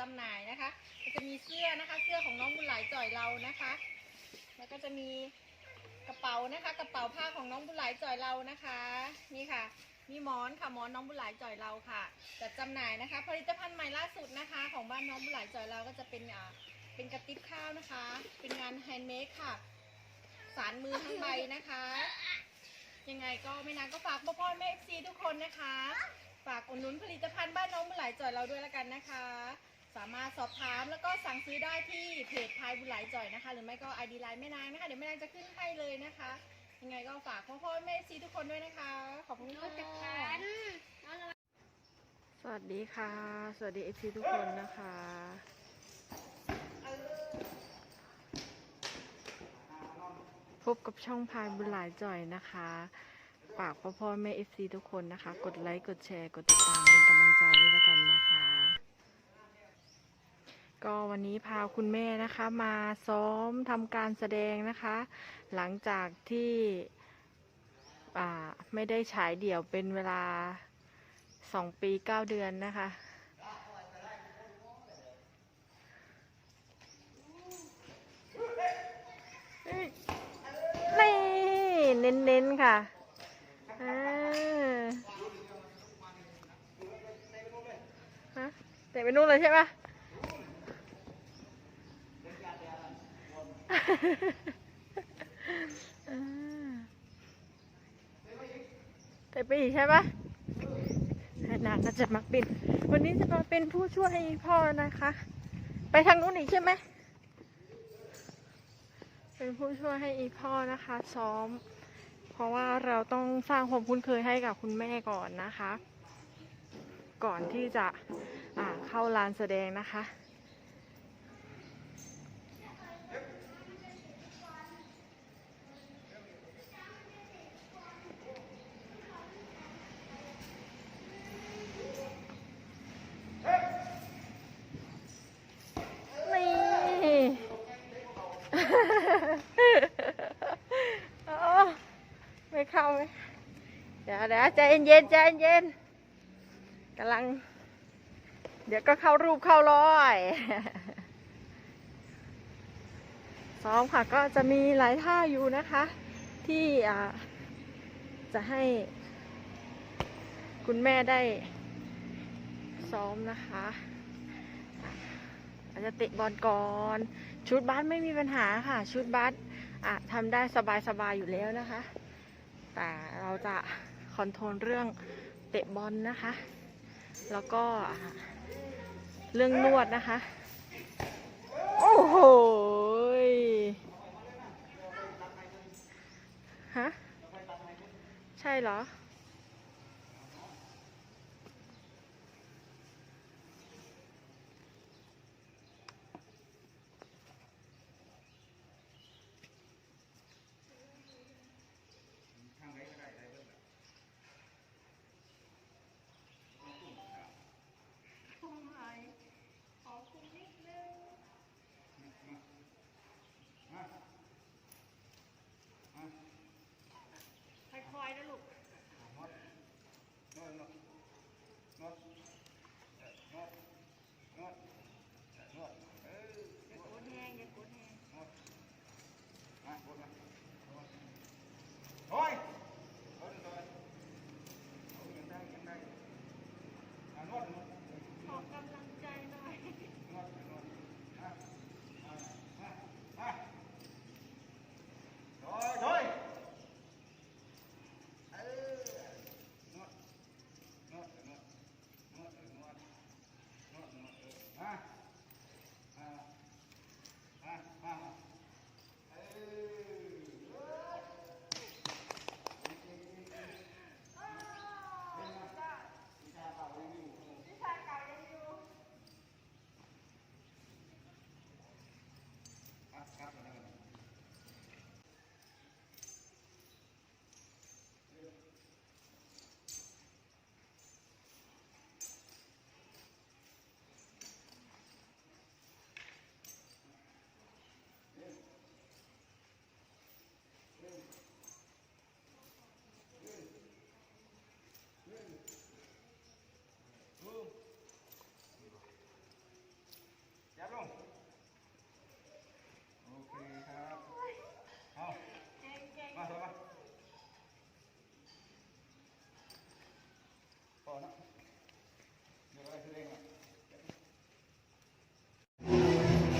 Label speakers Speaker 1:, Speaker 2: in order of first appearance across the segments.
Speaker 1: จำหน่ายนะคะก็จะมีเสื้อนะคะ เสื้อของน้องบุญหลายจ่อยเรานะคะ แล้วก็จะมีกระเป๋านะคะ กระเป๋าผ้าของน้องบุญหลายจ่อยเรานะคะ นี่ค่ะ มีหมอนค่ะหมอนน้องบุญหลายจ่อยเราค่ะจัดจำหน่ายนะคะ ผลิตภัณฑ์ใหม่ล่าสุดนะคะ ของบ้านน้องบุญหลายจ่อยเราก็จะเป็นอ่าเป็นกระติบข้าวนะคะ เป็นงานแฮนด์เมดค่ะ สารมือทั้งใบนะคะ ยังไงก็ไม่นานก็ฝากพ่อพ่อแม่เอฟซีทุกคนนะคะ ฝากอุดหนุนผลิตภัณฑ์บ้านน้องบุญหลายจ่อยเราด้วยละกันนะคะ สามารถสอบถามแล้วก็สั่งซื้อได้ที่เพจพายบุญหลายจ่อยนะคะ หรือไม่ก็ไอดีไลน์แม่นางนะคะ เดี๋ยวแม่นางจะขึ้นให้เลยนะคะ ยังไงก็ฝากพ่อพ่อแม่เอฟซีทุกคนด้วยนะคะ ขอบคุณ
Speaker 2: รถจัก
Speaker 1: ค่ะ
Speaker 2: ยานน้องระวัง
Speaker 3: สวัสดีค่ะ สวัสดีเอฟซีทุกคนนะคะพบกับช่องพายบุญหลายจ่อยนะคะฝากพ่อพ่อแม่เอฟซีทุกคนนะคะ กดไลค์ กดแชร์ กดติดตามเป็นกำลังใจด้วยล้วกันนะคะ ก็วันนี้พาคุณแม่นะคะมาซ้อมทำการแสดงนะคะ หลังจากที่อ่าไม่ได้ฉายเดี่ยวเป็นเวลาสองปีเก้าเดือนนะคะ นี่เน้นๆค่ะอ่าฮะเตะไปนู่นเลยใช่ปะอ่ เตะปีใช่ปะนางก็จะมักบินวันนี้จะมาเป็นผู้ช่วยพ่อนะคะ ไปทางนู้นอีกใช่ไหม เป็นผู้ช่วยให้อีพ่อนะคะ ซ้อม เพราะว่าเราต้องสร้างความคุ้นเคยให้กับคุณแม่ก่อนนะคะ ก่อนที่จะเข้าลานแสดงนะคะ นี่ โอ้ไม่ เข้าไหมเดี๋ยวเดี๋ยวใจเย็นๆใจเย็นๆกำลัง เดี๋ยวก็เข้ารูปเข้าร้อยซ้อมค่ะก็จะมีหลายท่าอยู่นะคะ ที่จะให้ คุณแม่ได้ ซ้อมนะคะอาจจะเตะบอลก่อน ชุดบาสไม่มีปัญหาค่ะ ชุดบาสอะทำได้สบายๆอยู่แล้วนะคะ แต่เราจะคอนโทรลเรื่องเตะบอลนะคะ แล้วก็เรื่องนวดนะคะ โอ้โหฮะ ใช่เหรอ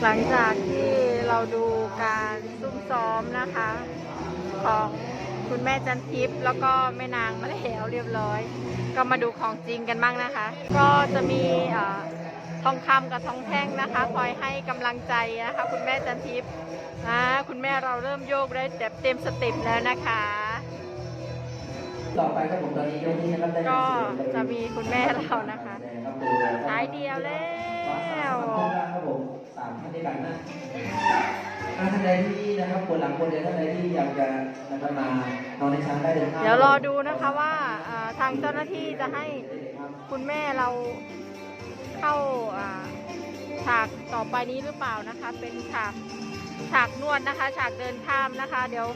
Speaker 3: หลังจากที่เราดูการซุ่มซ้อมนะคะ ของคุณแม่จันทิพย์แล้วก็แม่นางมะเหลวเรียบร้อย ก็มาดูของจริงกันบ้างนะคะ ก็จะมีเอ่อทองคำกับทองแท่งนะคะคอยให้กำลังใจนะคะ คุณแม่จันทิพย์อ่าคุณแม่เราเริ่มโยกได้แบบเต็มสเต็ปแล้วนะคะ
Speaker 2: ต่อไปครับผมตอนนี้ยกที่นะครับได้
Speaker 3: ก็จะมีคุณแม่เรานะคะสายเดียวแล้ว
Speaker 2: ครับ ผมสามท่านด้วยกันนะอ่าท่านใดที่นะครับปวดหลังปวดเอวท่านใดที่อยากจะนะครับมานอนในช้างได้เดินทาง
Speaker 3: เดี๋ยวรอดูนะคะว่าอ่าทางเจ้าหน้าที่จะให้คุณแม่เราเข้าอ่าฉากต่อไปนี้หรือเปล่านะคะ เป็นฉากฉากนวดนะคะ ฉากเดินข้ามนะคะ เดี๋ยว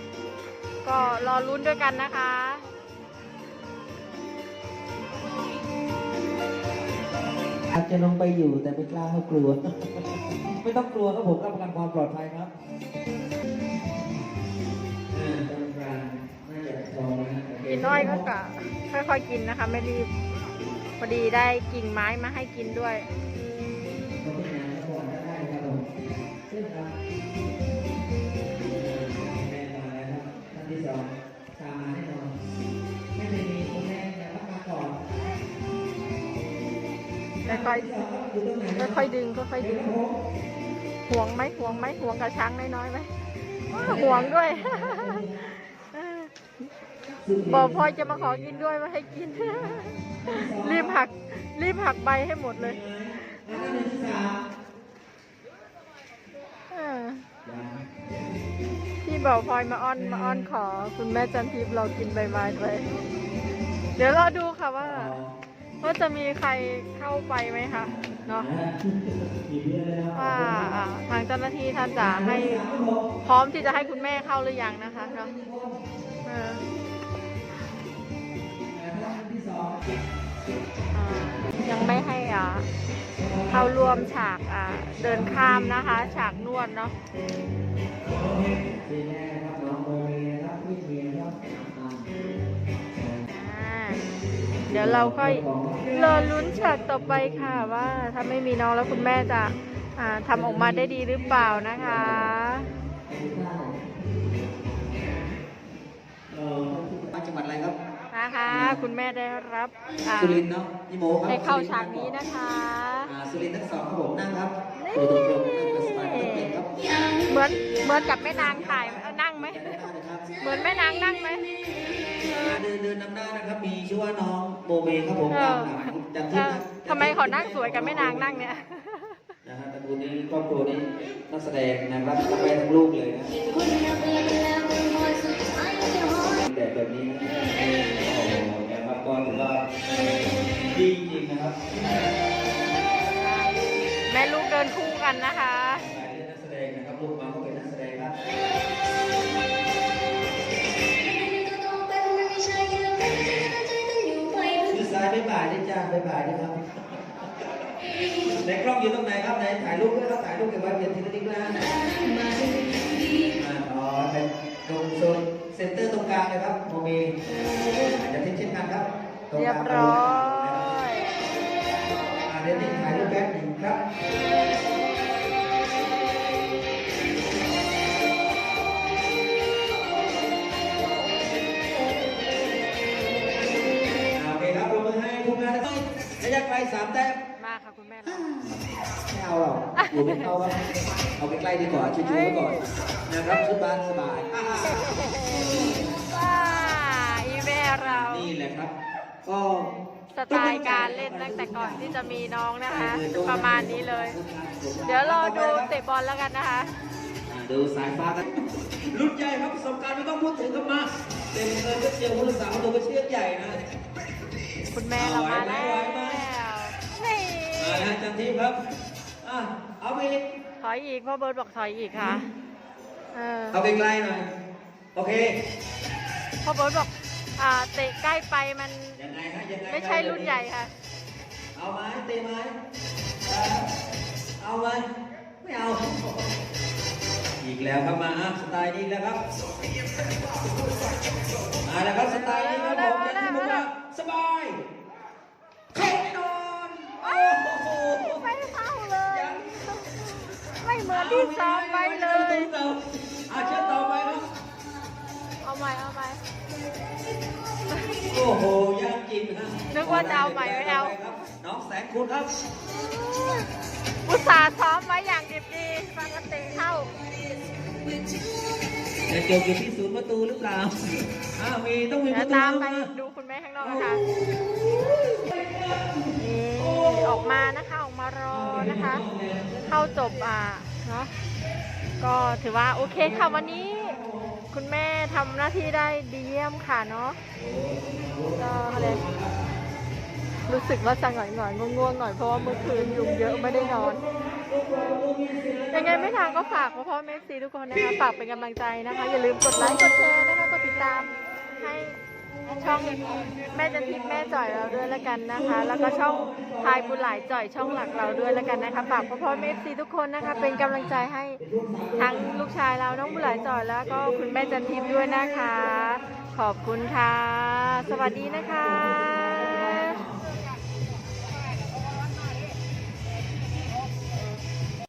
Speaker 3: ก็รอลุ้นด้วยกันนะคะ
Speaker 2: อาจจะลงไปอยู่แต่ไม่กล้าเพราะกลัว ไม่ต้องกลัวครับผมรับประกันความปลอดภัยครับอ่ากรรมการน่าจะพอนะโเค
Speaker 3: กินน้อยก็กะค่อยๆกินนะคะ ไม่รีบพอดีได้กิ่งไม้มาให้กินด้วย
Speaker 2: ขอบคุณนะครับผมได้ครับผมเชิญครับแม่มาแล้วครับท่านที่สองตามมาแน่นอนไม่ได้มีคนแรกแต่รับมาก่อน
Speaker 3: ค่อย
Speaker 2: ที่สองครับอยู่ตรงไหนนะ
Speaker 3: ๆค่อยๆดึงค่อยๆดึง ห่วงไหมห่วงไหมห่วงกระช้างน้อยๆไหมห่วงด้วยบอกพลอจะมาขอกินด้วยมาให้กิน รีบหัก รีบหักใบให้หมดเลยพี่บอกพลอยมาอ้อนมาอ้อนขอ คุณแม่จันทิพย์เรากินใบไม้ด้วยเดี๋ยวเราดูค่ะว่า ว่าจะมีใครเข้าไปไหมคะเนาะว่าอ่าทางเจ้าหน้าที่ท่านจะให้พร้อมที่จะให้คุณแม่เข้าหรือยังนะคะเนาะเอออ่ายังไม่ให้อ่าเข้าร่วมฉากอ่าเดินข้ามนะคะ ฉากนวดเนาะ เดี๋ยวเราค่อยรอลุ้นฉากต่อไปค่ะว่าถ้าไม่มีน้องแล้วคุณแม่จะอ่าทำออกมาได้ดีหรือเปล่านะคะ
Speaker 2: จังหวัดอะไรครับ
Speaker 3: นะคะคุณแม่ได้รับอ่า
Speaker 2: สุรินทร์เนาะพี่โมครับ
Speaker 3: ได้เข้าฉากนี้นะคะ
Speaker 2: อ่าสุรินทร์ทั้งสองครับผมนั่งครับ
Speaker 3: นี่
Speaker 2: ตัวตรงๆนั่งเป็นสบายไม่ต้องเกรงครับ
Speaker 3: เหมือนเหมือนกับแม่นางถ่ายเอ้านั่งไหม
Speaker 2: ได้นะครับ
Speaker 3: เหมือนแม่นางนั่งไหม
Speaker 2: อ่า เดินเดินนำหน้านะครับ มีชื่อว่าน้องโบเมครับผม
Speaker 3: เอ
Speaker 2: ตา
Speaker 3: อ
Speaker 2: มหลังจำ
Speaker 3: เอ
Speaker 2: ที่
Speaker 3: อ
Speaker 2: นะ
Speaker 3: ทำไมเขานั่งสวยกับแม่นางนั่งเนี่ย
Speaker 2: นะฮะตระกูลนี้ครอบครัวนี้นักแสดงนะครับทั้งแม่ทั้งลูกเลยนะแบบแบบนี้นะโอ้โหนะครับก็ถือว่าดีจริงๆนะครับ
Speaker 3: แม่ลูกเดินคู่กันนะคะ
Speaker 2: จ้าบ๊ายบายด้วยครับในกล้องอยู่ตรงไหนครับไหนถ่ายรูปด้วยครับถ่ายรูปเก็บไว้เป็นทีละนิดนะอ่าอ๋อเป็นตรงโซนเซ็นเตอร์ตรงกลางเลยครับโมเมอาจจะเช่นเช่นกันครับตง
Speaker 3: เรี
Speaker 2: ก
Speaker 3: ย
Speaker 2: ลา
Speaker 3: บ
Speaker 2: ง
Speaker 3: ร้อย
Speaker 2: อ่าเดี๋ยวนี้ถ่ายรูปแป๊บหนึ่งครับ ยะไกลสามแต้ม
Speaker 3: มาค่ะคุณแม่เรา
Speaker 2: ไม่เอาหรอกอยู่ไม่เข้าครับเอาใกล้ๆดีกว่าชิวๆไว้ก่อนนะครับชุดบ้านสบายอ่า
Speaker 3: ว้าอีแม่เรา
Speaker 2: นี่แหละครับ ก็
Speaker 3: สไตล์การเล่นตั้งแต่ก่อนที่จะมีน้องนะคะ ประมาณนี้เลย เดี๋ยวรอดูเตะบอลแล้วกันนะคะ
Speaker 2: อ่าดูสายฟ้ากันรุ่นใหญ่ครับประสบการณ์ไม่ต้องพูดถึงกันมาเต็มเงินก็เจียวผู้รักษาประตูก็เชือกใหญ่นะ
Speaker 3: คุณแม่เรามาแล้วนี่
Speaker 2: มาแล้วจันทีครับ อะ เอาไปอีก
Speaker 3: ถอยอีกพ่อเบิร์ดบอกถอยอีกค่ะ เออ
Speaker 2: เอาไปไกลหน่อย โอเค
Speaker 3: พ่อเบิร์ดบอกอ่าเตะใกล้ไปมัน
Speaker 2: ยังไงฮะยังไง
Speaker 3: ไม่ใช่รุ่นใหญ่ค่ะ
Speaker 2: เอาไหมเตะไหมเอาไหมไม่เอา อีกแล้วครับมาอะสไตล์นี้แล้วครับมาแล้วครับสไตล์นี้ครับผมจันทีบอกว่าสบายเช็คแน่นอนโอ้โห
Speaker 3: ไม่เข้าเลย
Speaker 2: ยัง
Speaker 3: ไม่เหมือนที่ซ้อมไว้เลย
Speaker 2: อาเชิญต่อไปครับ
Speaker 3: เอาใหม่เอาใหม่
Speaker 2: โอ้โหยากจริงฮะ
Speaker 3: นึกว่าจะเอาใหม่ไม่เอา
Speaker 2: ครับน้องแสงคุณครับ
Speaker 3: อุตส่าห์ซ้อมไว้อย่างดิบดีปกติเข้า
Speaker 2: จะเกี่ยวกับที่ศูนย์ประตูหรือเปล่าอ้าวมีต้องมีป
Speaker 3: เดี๋ย
Speaker 2: ระ
Speaker 3: ว
Speaker 2: ตู
Speaker 3: ตามไป
Speaker 2: มา
Speaker 3: ดูคุณแม่ข้างนอกนะคะนี่ออกมานะคะออกมา รอนะคะ เข้าจบอะเนาะก็ถือว่าโอเคค่ะวันนี้ คุณแม่ทำหน้าที่ได้ดีเยี่ยมค่ะเนาะก็เลยรู้สึกว่าจะหน่อยหน่อยๆง่วงๆหน่อยเพราะว่าเมื่อคืนยุงเยอะไม่ได้นอน ยังไงไม่ทางก็ฝากพ่อพ่อแม่ซีทุกคนนะคะฝากเป็นกำลังใจนะคะ อย่าลืมกดไลค์กดแชร์นะคะกดติดตามให้ ช่องแม่จันทิพย์แม่จ่อยเราด้วยแล้วกันนะคะ แล้วก็ช่องพายบุญหลายจ่อยช่องหลักเราด้วยแล้วกันนะคะฝากพ่อพ่อแม่ซีทุกคนนะคะ เป็นกำลังใจให้ทั้งลูกชายเราน้องบุญหลายจ่อยแล้วก็คุณแม่จันทิพย์ด้วยนะคะ ขอบคุณค่ะ สวัสดีนะคะ